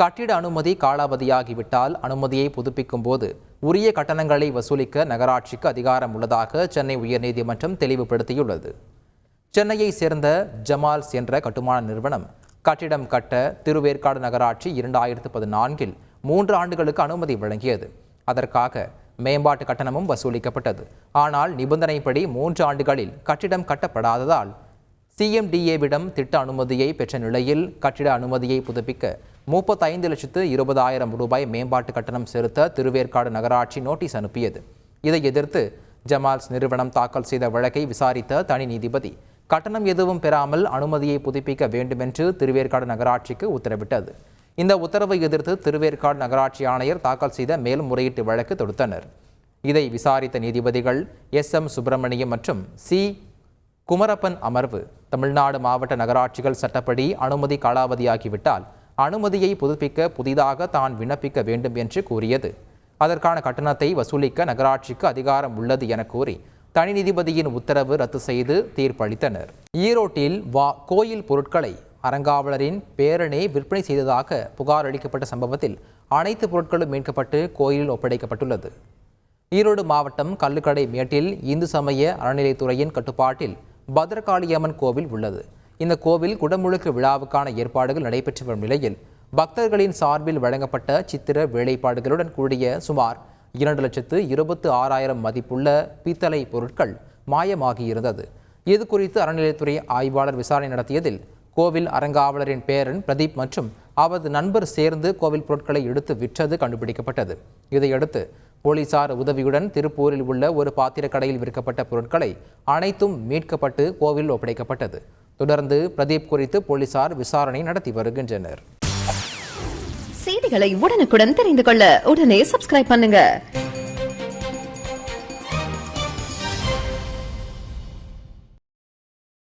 கட்டிட அனுமதி காலாவதியாகிவிட்டால் அனுமதியை புதுப்பிக்கும் போது உரிய கட்டணங்களை வசூலிக்க நகராட்சிக்கு அதிகாரம் உள்ளதாக சென்னை உயர்நீதிமன்றம் தெளிவுபடுத்தியுள்ளது. சென்னையை சேர்ந்த ஜமால்ஸ் என்ற கட்டுமான நிறுவனம் கட்டிடம் கட்ட திருவேற்காடு நகராட்சி இரண்டாயிரத்து பதினான்கில் மூன்று ஆண்டுகளுக்கு அனுமதி வழங்கியது. அதற்காக மேம்பாட்டு கட்டணமும் வசூலிக்கப்பட்டது. ஆனால் நிபந்தனைப்படி மூன்று ஆண்டுகளில் கட்டிடம் கட்டப்படாததால் சிஎம்டிஏவிடம் திட்ட அனுமதியை பெற்ற நிலையில் கட்டிட அனுமதியை புதுப்பிக்க முப்பத்தைந்து லட்சத்து இருபதாயிரம் ரூபாய் மேம்பாட்டு கட்டணம் செலுத்த திருவேற்காடு நகராட்சி நோட்டீஸ் அனுப்பியது. இதை எதிர்த்து ஜமால்ஸ் நிறுவனம் தாக்கல் செய்த வழக்கை விசாரித்த தனி நீதிபதி கட்டணம் எதுவும் பெறாமல் அனுமதியை புதுப்பிக்க வேண்டுமென்று திருவேற்காடு நகராட்சிக்கு உத்தரவிட்டது. இந்த உத்தரவை எதிர்த்து திருவேற்காடு நகராட்சி ஆணையர் தாக்கல் செய்த மேல்முறையீட்டு வழக்கு தொடுத்தனர். இதை விசாரித்த நீதிபதிகள் எஸ். எம். சுப்பிரமணியம் மற்றும் சி. குமரப்பன் அமர்வு தமிழ்நாடு மாவட்ட நகராட்சிகள் சட்டப்படி அனுமதி காலாவதியாகிவிட்டால் அனுமதியை புதுப்பிக்க புதிதாக தான் விண்ணப்பிக்க வேண்டும் என்று கூறியது. அதற்கான கட்டணத்தை வசூலிக்க நகராட்சிக்கு அதிகாரம் உள்ளது என கூறி தனி நீதிபதியின் உத்தரவு ரத்து செய்து தீர்ப்பளித்தனர். ஈரோட்டில் வா கோயில் பொருட்களை அறங்காவலரின் பேரனே விற்பனை செய்ததாக புகார் அளிக்கப்பட்ட சம்பவத்தில் அனைத்து பொருட்களும் மீட்கப்பட்டு கோயிலில் ஒப்படைக்கப்பட்டுள்ளது. ஈரோடு மாவட்டம் கல்லுக்கடை மேட்டில் இந்து சமய அறநிலைத்துறையின் கட்டுப்பாட்டில் பத்ரகாளியம்மன் கோவில் உள்ளது. இந்த கோவில் குடமுழுக்கு விழாவுக்கான ஏற்பாடுகள் நடைபெற்று வரும் நிலையில் பக்தர்களின் சார்பில் வழங்கப்பட்ட சித்திர வேலைப்பாடுகளுடன் கூடிய சுமார் இரண்டு லட்சத்து இருபத்து ஆறாயிரம் மதிப்புள்ள பித்தளை பொருட்கள் மாயமாகியிருந்தது. இது குறித்து அறநிலையத்துறை ஆய்வாளர் விசாரணை நடத்தியதில் கோவில் அறங்காவலரின் பேரன் பிரதீப் மற்றும் அவரது நண்பர் சேர்ந்து கோவில் பொருட்களை எடுத்து விற்றது கண்டுபிடிக்கப்பட்டது. இதையடுத்து போலீசார் உதவியுடன் திருப்பூரில் உள்ள ஒரு பாத்திர கடையில் விற்கப்பட்ட பொருட்களை அனைத்தும் மீட்கப்பட்டு கோவில் ஒப்படைக்கப்பட்டது. தொடர்ந்து பிரதீப் குறித்து போலீசார் விசாரணை நடத்தி வருகின்றனர். செய்திகளை உடனுக்குடன் தெரிந்து கொள்ள உடனே சப்ஸ்கிரைப் பண்ணுங்க.